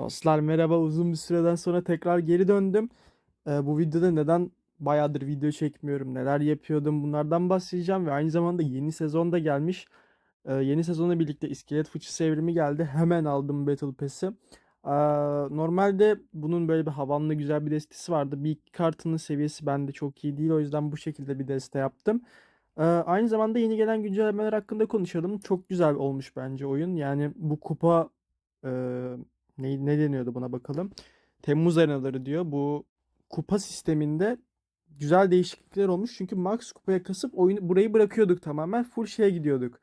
Dostlar merhaba uzun bir süreden sonra tekrar geri döndüm. Ee, bu videoda neden bayağıdır video çekmiyorum, neler yapıyordum bunlardan bahsedeceğim ve aynı zamanda yeni sezon da gelmiş. Ee, yeni sezonla birlikte İskelet Fıçısı evrimi geldi. Hemen aldım Battle Pass'i. Ee, normalde bunun böyle bir havanlı güzel bir destesi vardı. Bir iki kartının seviyesi bende çok iyi değil o yüzden bu şekilde bir deste yaptım. Ee, aynı zamanda yeni gelen güncellemeler hakkında konuşalım. Çok güzel olmuş bence oyun. Yani bu kupa e, ne, ne deniyordu buna bakalım. Temmuz arenaları diyor. Bu kupa sisteminde güzel değişiklikler olmuş. Çünkü max kupaya kasıp oyunu burayı bırakıyorduk tamamen. Full şeye gidiyorduk.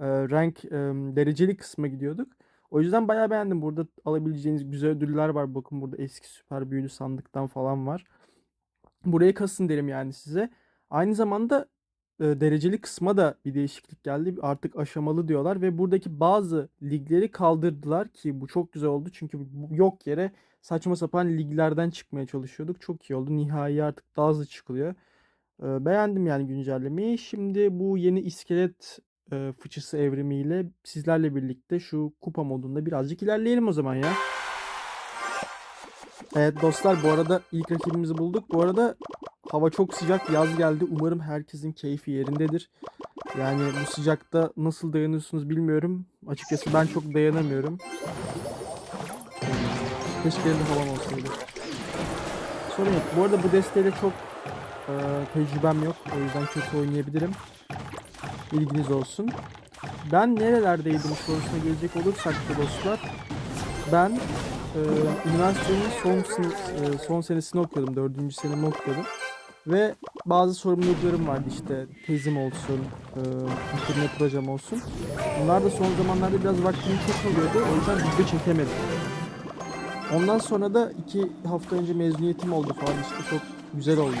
Ee, rank e, dereceli kısma gidiyorduk. O yüzden bayağı beğendim. Burada alabileceğiniz güzel ödüller var. Bakın burada eski süper büyülü sandıktan falan var. Buraya kasın derim yani size. Aynı zamanda e, dereceli kısma da bir değişiklik geldi. Artık aşamalı diyorlar ve buradaki bazı ligleri kaldırdılar ki bu çok güzel oldu. Çünkü yok yere saçma sapan liglerden çıkmaya çalışıyorduk. Çok iyi oldu. Nihai artık daha hızlı çıkılıyor. E, beğendim yani güncellemeyi. Şimdi bu yeni iskelet e, fıçısı evrimiyle sizlerle birlikte şu kupa modunda birazcık ilerleyelim o zaman ya. Evet dostlar bu arada ilk rakibimizi bulduk. Bu arada hava çok sıcak yaz geldi. Umarım herkesin keyfi yerindedir. Yani bu sıcakta nasıl dayanıyorsunuz bilmiyorum. Açıkçası ben çok dayanamıyorum. Keşke elimde havam olsaydı. Sorun yok. Bu arada bu desteğiyle çok e, tecrübem yok. O yüzden kötü oynayabilirim. Bilginiz olsun. Ben nerelerdeydim sorusuna gelecek olursak dostlar. Ben e, üniversitenin son e, son senesini okuyordum. Dördüncü senemi okuyordum. Ve bazı sorumluluklarım vardı işte tezim olsun, e, bitirme projem olsun. Bunlar da son zamanlarda biraz vaktimi çok alıyordu. O yüzden video çekemedim. Ondan sonra da iki hafta önce mezuniyetim oldu falan işte çok güzel oldu.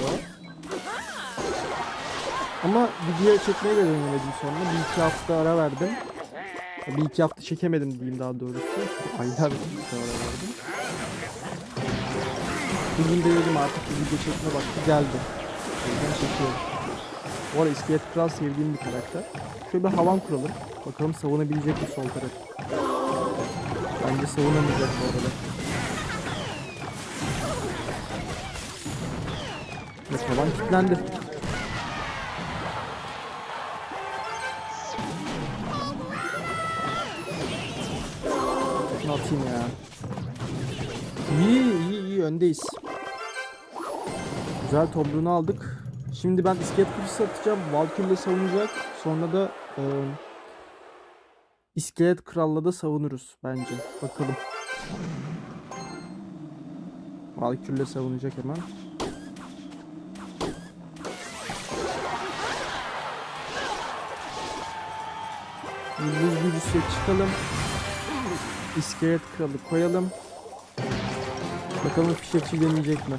Ama video çekmeye de dönemedim sonra. Bir iki hafta ara verdim. Bir iki hafta çekemedim diyeyim daha doğrusu. Aylar bir ara verdim. Bugün de dedim artık video çekme vakti geldi. Yüzden çekiyorum. Bu arada İskelet Kral sevdiğim bir karakter. Şöyle bir havan kuralım. Bakalım savunabilecek mi sol taraf. Bence savunamayacak bu arada. Evet havan kilitlendi. Atayım ya. İyi iyi iyi öndeyiz. Güzel tomruğunu aldık. Şimdi ben iskelet fıçısı atacağım. Valkyrie'le savunacak. Sonra da e, iskelet kralla da savunuruz bence. Bakalım. Valkyrie'le savunacak hemen. Buz büyücüsüne çıkalım. İskelet kralı koyalım. Bakalım fişekçi deneyecek mi?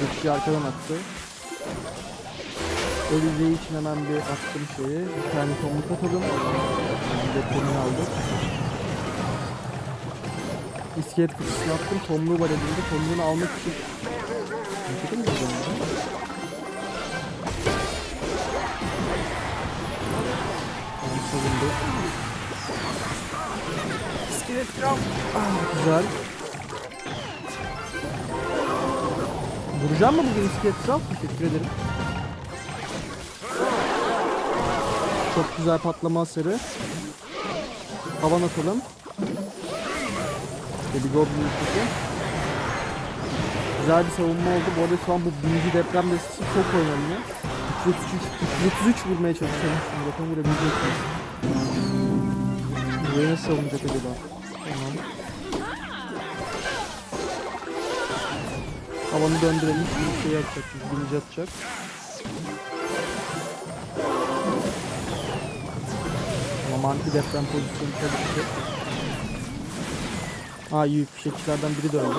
Fişekçi arkadan attı. Öleceği için hemen bir attım şeyi. Bir tane tomruk atalım. Yani depremini aldık. İskelet fıçısını attım. Tomruğu var elimde. Tomruğunu almak için... Ne kadar güzel ya. Onu savundu. İskelet kral. Ah, güzel. Vuracağım mı bugün iskelet kral? Teşekkür ederim. Çok güzel patlama hasarı. Havan atalım. Baby Goblin yıkıcı. Güzel bir savunma oldu. Bu arada şu an bu birinci deprem destesi çok oynanıyor. 333, 333 vurmaya çalışıyorum şimdi. Bakalım vurabilecek miyiz? Buraya savunacak acaba? Havanı döndürelim. Şimdi şey yapacak. Birinci atacak. Ama anti deprem pozisyonu çalıştı. Aa iyi fişekçilerden biri döndü.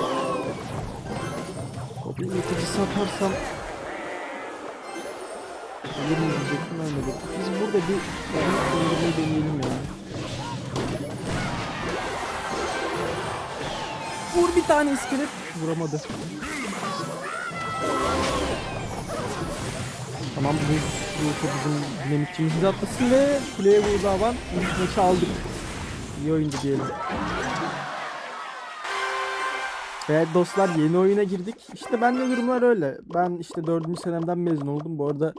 Goblin yıkıcısı atarsam Ölür mü diyecektim ölmedi. Biz burada bir öldürmeyi deneyelim ya. Vur bir tane iskelet. Vuramadı. Tamam bu bu bizim dinamikçimizi de atlasın ve kuleye vurdu avan. Maçı aldık. İyi oyundu diyelim. Ve dostlar yeni oyuna girdik. İşte ben de durumlar öyle. Ben işte dördüncü senemden mezun oldum. Bu arada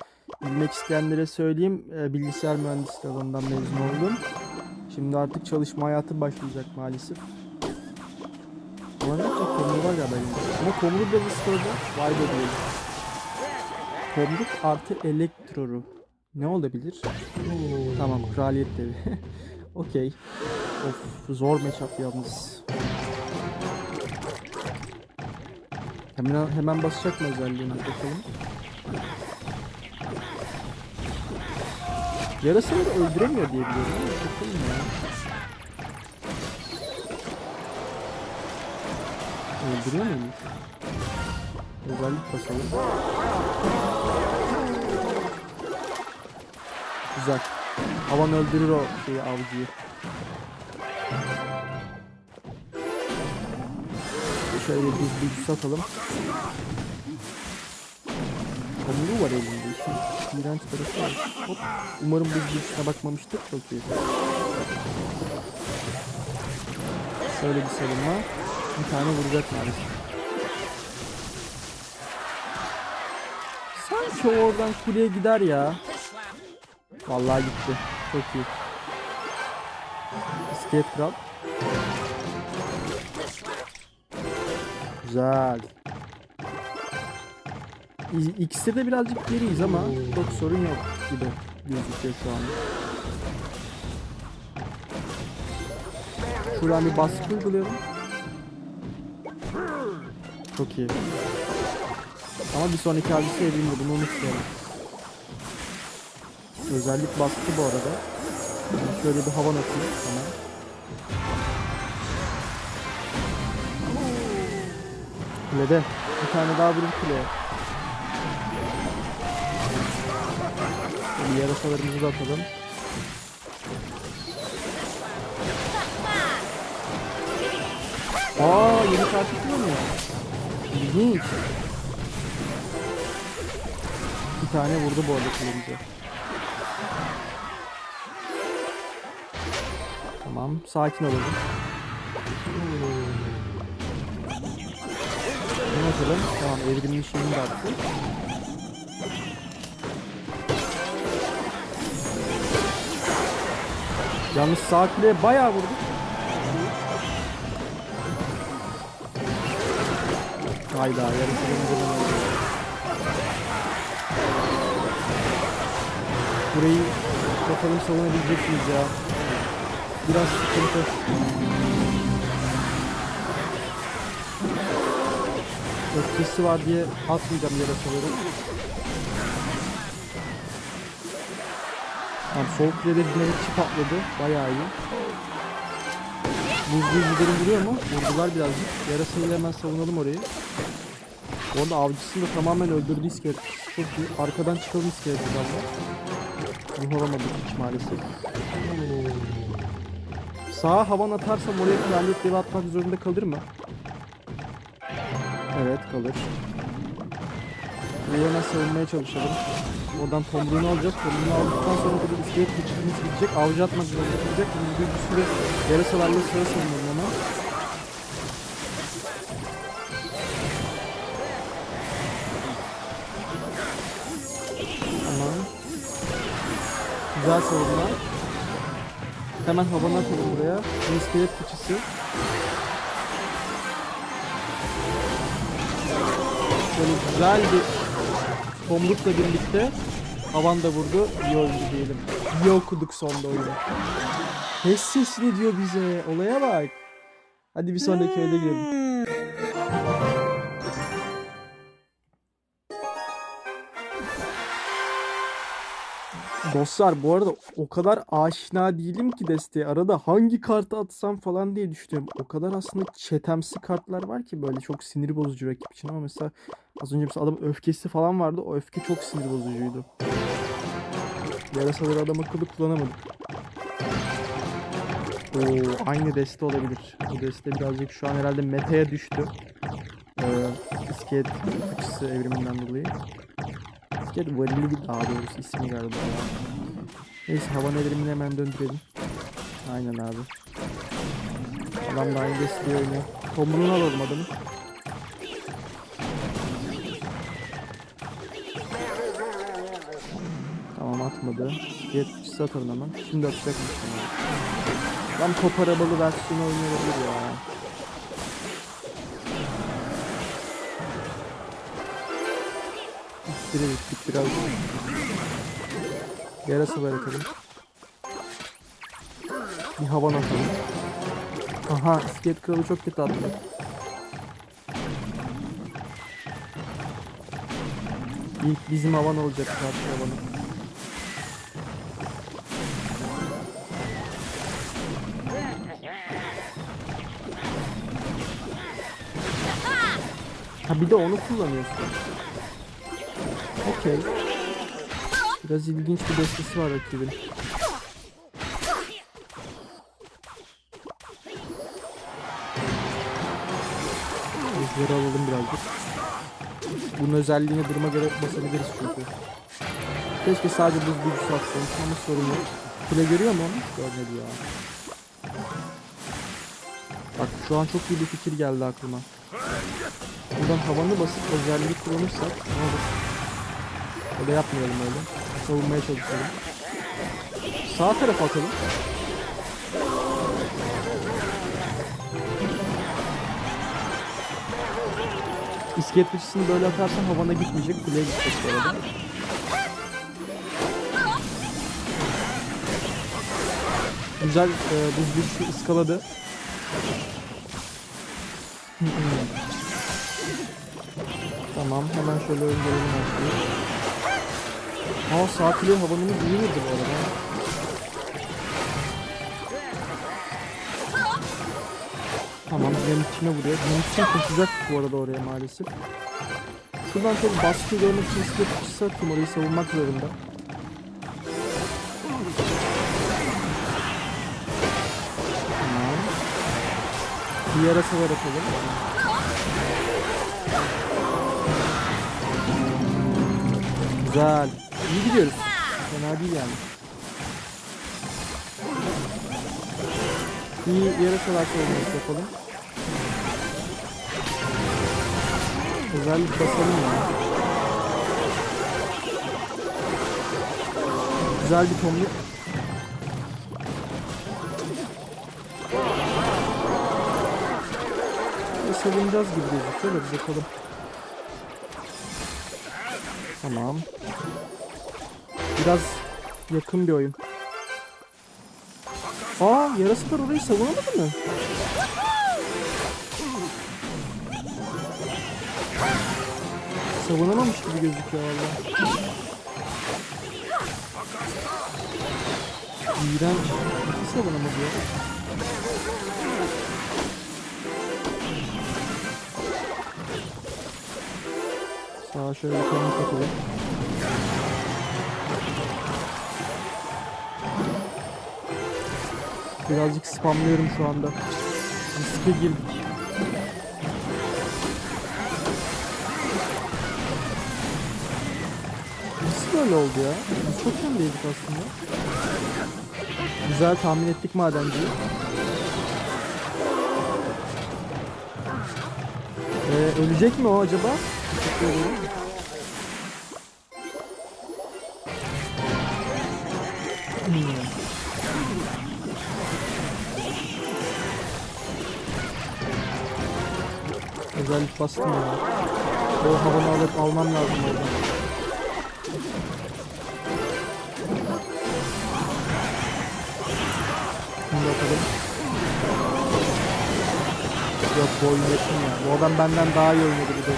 bilmek isteyenlere söyleyeyim. e, Bilgisayar mühendisliği alanından mezun oldum. Şimdi artık çalışma hayatı başlayacak maalesef. Ama ne yapacak? Komuru var galiba. Ama komuru da store'da. Vay be diyelim. Komruk artı elektroru. Ne olabilir? Tamam kraliyet devi. Okey. Of zor matchup yalnız. Hemen hemen basacak mı özelliğini bakalım. Yarasını da öldüremiyor diye biliyorum bakalım ya. Öldürüyor muymuş? Özellik basalım. Güzel. Havan öldürür o şeyi avcıyı. Şöyle bir düz satalım. Tomruğu var elinde. İşin tarafı var. Hop. Umarım bu büyüsüne bakmamıştır. Çok iyi. Şöyle bir savunma. Bir tane vuracak maalesef. O oradan kuleye gider ya. Vallahi gitti. Çok iyi. İskelet kral. Güzel. İkisi de birazcık geriyiz ama çok sorun yok gibi gözüküyor şu anda. Şuradan bir baskı uygulayalım. Çok iyi. Ama bir sonraki hadise evrimde bunu unutmayalım. Özellik bastı bu arada. Şöyle bir havan atayım hemen. Kulede. Bir tane daha vurur kuleye. Böyle yarasalarımızı da atalım. Aa yeni kartı kullanıyor. İlginç. Tane vurdu bu arada kullanıcı. Tamam sakin olalım. Ne atalım? Tamam evrimli şeyini de attı. Yalnız sağ kuleye bayağı vurduk. Hayda yarısı dönüyor. Burayı bakalım savunabilecek miyiz ya? Biraz sıkıntı. Öfkesi var diye atmayacağım yarasaları. Tamam sol kulede dinamikçi patladı. Bayağı iyi. Buzlu giderim vuruyor mu? Vurdular birazcık. Yarasayla hemen savunalım orayı. Orada avcısını da tamamen öldürdü iskelet. Çok iyi. Arkadan çıkalım iskelet valla. Ruh alamadık hiç maalesef. Sağa havan atarsam oraya kraliyet devi atmak zorunda kalır mı? Evet kalır. Buraya hemen savunmaya çalışalım. Oradan tomruğunu alacağız. Tomruğunu aldıktan sonra burada iskelet geçirimiz gidecek. Avcı atmak zorunda kalacak. Biz bir, süre yarasalarla sıra savunalım Güzel savunma. Hemen havanı atalım buraya. Bu iskelet fıçısı. Böyle güzel bir tomrukla birlikte havan da vurdu. İyi oyundu diyelim. İyi okuduk sonda oyunu. Pes sesini diyor bize. Olaya bak. Hadi bir sonraki öyle girelim. Dostlar bu arada o kadar aşina değilim ki desteğe. Arada hangi kartı atsam falan diye düşünüyorum. O kadar aslında çetemsi kartlar var ki böyle çok sinir bozucu rakip için ama mesela az önce mesela adamın öfkesi falan vardı. O öfke çok sinir bozucuydu. Yarasaları adam akıllı kullanamadık. Oo, aynı deste olabilir. Bu deste birazcık şu an herhalde meta'ya düştü. Ee, iskelet evriminden dolayı. Gel valili bir daha doğrusu ismi galiba ya. Neyse hava nedirimi hemen döndürelim. Aynen abi. Adam da aynı besliyor yine. Tomruğunu al olmadı mı? Tamam atmadı. Jet atın hemen. Şimdi atacakmış. Lan top arabalı versiyonu oynayabilir ya. İksiri bittik biraz. Yarası var atalım. Bir havan atalım. Aha iskelet kralı çok kötü attı. İlk bizim havan olacak karşı havanı. Ha bir de onu kullanıyorsun. Okey. Biraz ilginç bir destesi var rakibin. Rüzgarı alalım birazcık. Bunun özelliğini duruma göre basabiliriz çünkü. Keşke sadece buz büyücüsü atsaymış ama sorun yok. Kule görüyor mu onu? Görmedi ya. Bak şu an çok iyi bir fikir geldi aklıma. Buradan havanı basıp özellik kullanırsak ne olur? Öyle yapmayalım öyle. Savunmaya çalışalım. Sağ tarafa atalım. İskelet fıçısını böyle atarsan havana gitmeyecek. Kuleye gidecek bu arada. Güzel e, buz büyüsü ıskaladı. Tamam hemen şöyle öngörelim başlayayım. Aa sağ kuleye havanımız iyi vurdu bu arada. Tamam dinamitine vuruyor. Dinamitin koşacak bu arada oraya maalesef. Şuradan çok baskı görmek için iskelet fıçısı atayım orayı savunmak zorunda. Tamam. Bir yarası var atalım. Güzel. İyi gidiyoruz. Fena değil yani. İyi yarasalar savunması yapalım. Özellik basalım ya. Güzel bir tomruk. Ve savunacağız gibi gözüküyor da bakalım. Tamam. Biraz yakın bir oyun. Aa yarasılar orayı savunamadı mı? Savunamamış gibi gözüküyor valla. İğrenç. Nasıl savunamadı ya? Sağa şöyle bir kanı katalım. Birazcık spamlıyorum şu anda. Riske girdik. Nasıl böyle oldu ya? Biz çok öndeydik aslında. Güzel tahmin ettik madenciyi. Ee, ölecek mi o acaba? Teşekkür ederim. Bastım ya. O havanı alıp almam lazım oradan. Şimdi bakalım. Yok bu oyun ya. Bu adam benden daha iyi oynadı bir de.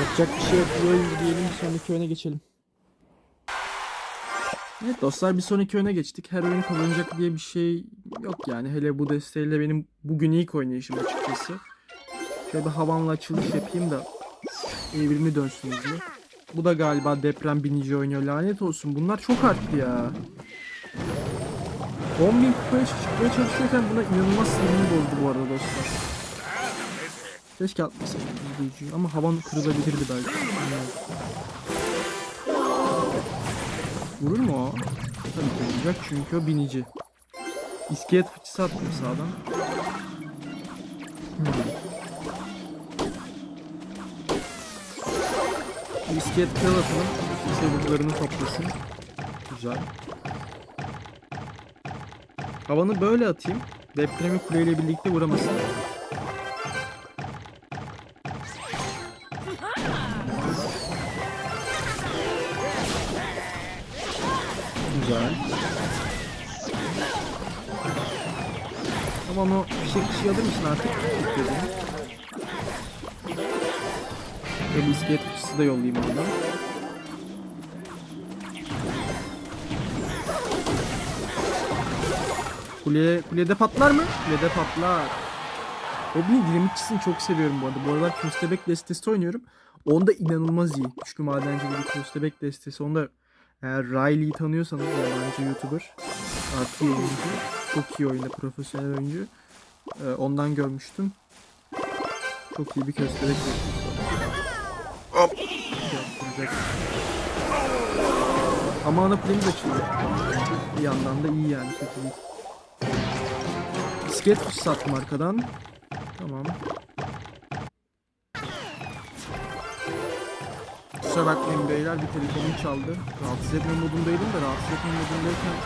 Yapacak bir şey yok. Bu oyun diyelim sonraki oyuna geçelim. Evet dostlar bir sonraki oyuna geçtik. Her oyun kazanacak diye bir şey yok yani. Hele bu desteğiyle benim bugün ilk oynayışım açıkçası. Şöyle bir havanla açılış yapayım da evrimi dönsün diye. Bu da galiba deprem binici oynuyor. Lanet olsun. Bunlar çok arttı ya. 10.000 kupaya çıkmaya çalışıyorken buna inanılmaz sinirimi bozdu bu arada dostlar. Keşke atmasaydım büyücüyü ama havan kırılabilirdi belki. Vurur mu o? Tabii ki vuracak çünkü o binici. İskelet fıçısı attım sağdan. Hmm. Kral atalım. Sevdiklerini toplasın. Güzel. Havanı böyle atayım. Depremi kuleyle birlikte vuramasın. Güzel. Tamam o fişek fişeği alır mısın artık? Fıçısı da yollayayım oradan. Kule, kulede patlar mı? Kulede patlar. Goblin dinamitçisini çok seviyorum bu arada. Bu aralar köstebek destesi oynuyorum. Onda inanılmaz iyi. Üçlü madencili bir köstebek destesi. Onda eğer Riley'i tanıyorsanız yabancı YouTuber. Artı oyuncu. Çok iyi oyunda. Profesyonel oyuncu. Ee, ondan görmüştüm. Çok iyi bir köstebek destesi. Yaptıracak. Ama ana kulemiz açıldı. Bir yandan da iyi yani kötü değil. Bisiklet sattım arkadan. Tamam. Kusura bakmayın beyler bir telefonum çaldı. Rahatsız etme modundaydım da rahatsız etme modundayken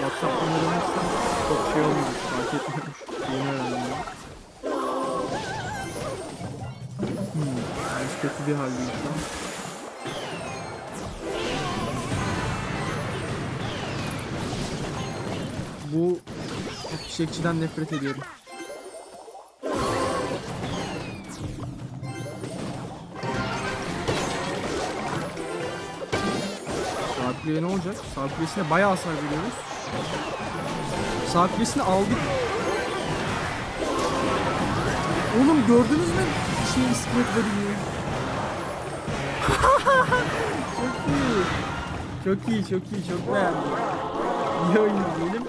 Whatsapp'tan aranırsam çok şey olmuyor. Fark etmiyormuş. Yeni öğrendim. Hmm, yani kötü bir haldeyim şu an. Bu fişekçiden nefret ediyorum. Sağ kuleye ne olacak? Sağ kulesine bayağı hasar veriyoruz. Sağ kulesini aldık. Oğlum gördünüz mü? Şey iskelet veriyor. çok iyi. Çok iyi, çok iyi, çok beğendim. İyi oyun diyelim.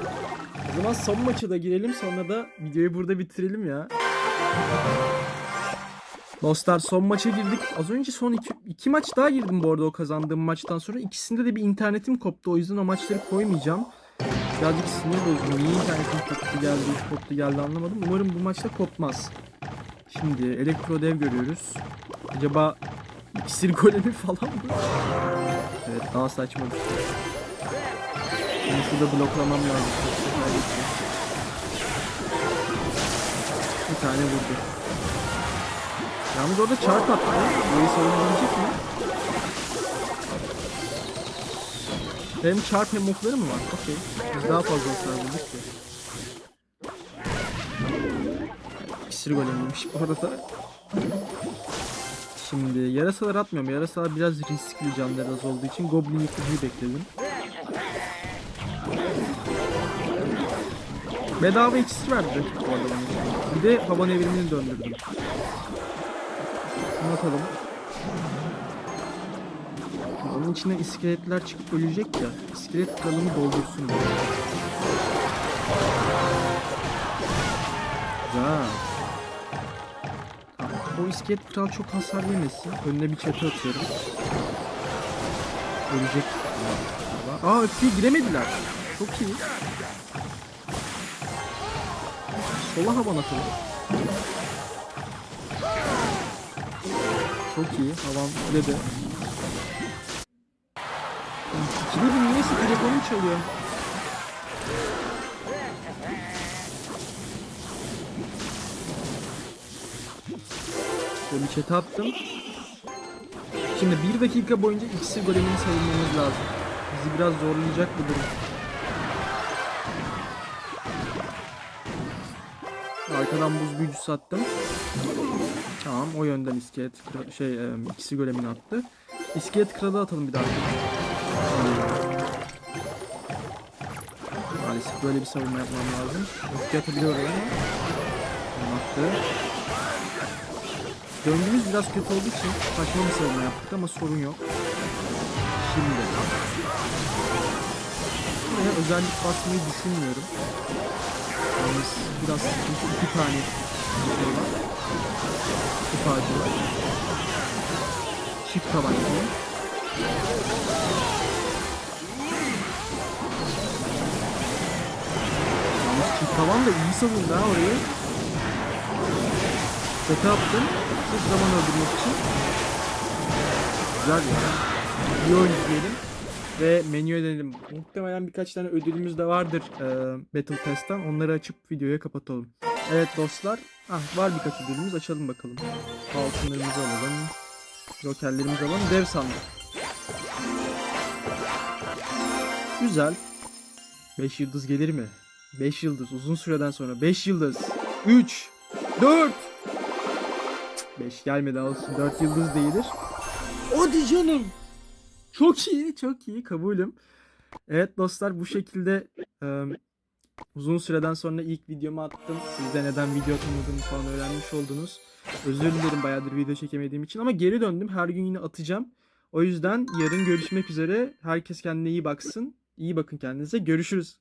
O zaman son maça da girelim sonra da videoyu burada bitirelim ya. Dostlar son maça girdik. Az önce son iki, iki maç daha girdim bu arada o kazandığım maçtan sonra. İkisinde de bir internetim koptu. O yüzden o maçları koymayacağım. Birazcık sinir bozucu. Niye internetim koptu geldi, koptu geldi anlamadım. Umarım bu maçta kopmaz. Şimdi elektro dev görüyoruz. Acaba iksir golemi falan mı? Evet daha saçma bir şey. Şurada bloklamam lazım. Bir tane vurdu. Yalnız orada çarp attı. Burayı savunabilecek mi? Hem çarp hem okları mı var? Okey. Biz daha fazla hasar bulduk ki. İksir golemiymiş bu arada. Şimdi yarasalar atmıyorum. Yarasalar biraz riskli canları az olduğu için Goblin yıkıcıyı bekledim. Bedava iksir verdi bu arada bana. Bir de havan evrimini döndürdüm. Şunu atalım. Onun içine iskeletler çıkıp ölecek ya. İskelet kralını doldursun. diye. Güzel. O iskelet kral çok hasar yemesin. Önüne bir çatı atıyorum. Ölecek. Aa öfkeye giremediler. Çok iyi. Sola havan atalım. Çok iyi. Havan. İkide bir niyeyse telefonum çalıyor. Böyle bir chat'e attım. Şimdi bir dakika boyunca ikisi golemini savunmamız lazım. Bizi biraz zorlayacak bu durum. Arkadan buz büyücüsü attım. Tamam o yönden iskelet şey e, ikisi golemini attı. İskelet kralı atalım bir daha. Maalesef böyle bir savunma yapmam lazım. Öfke atabiliyor ama. Attı. Döngümüz biraz kötü olduğu için saçma bir savunma yaptık ama sorun yok. Şimdi. Buraya özellik basmayı düşünmüyorum. Yalnız biraz sıkıntı iki tane şey var. İfade var. Çift tabancayı. Yalnız çift tavan da iyi savundu ha orayı. Kötü attım. Sırf zaman öldürmek için. Güzel ya. İyi oyuncu diyelim. Ve menüye dönelim. Muhtemelen birkaç tane ödülümüz de vardır e, Battle Pass'ten. Onları açıp videoya kapatalım. Evet dostlar. Ah, var birkaç ödülümüz. Açalım bakalım. Altınlarımızı alalım. Jokerlerimizi alalım. Dev sandık. Güzel. 5 yıldız gelir mi? 5 yıldız uzun süreden sonra 5 yıldız. 3 4 5 gelmedi olsun. 4 yıldız değildir. Hadi canım. Çok iyi, çok iyi. Kabulüm. Evet dostlar bu şekilde e, uzun süreden sonra ilk videomu attım. Siz de neden video atamadığımı falan öğrenmiş oldunuz. Özür dilerim bayağıdır video çekemediğim için ama geri döndüm. Her gün yine atacağım. O yüzden yarın görüşmek üzere. Herkes kendine iyi baksın. İyi bakın kendinize. Görüşürüz.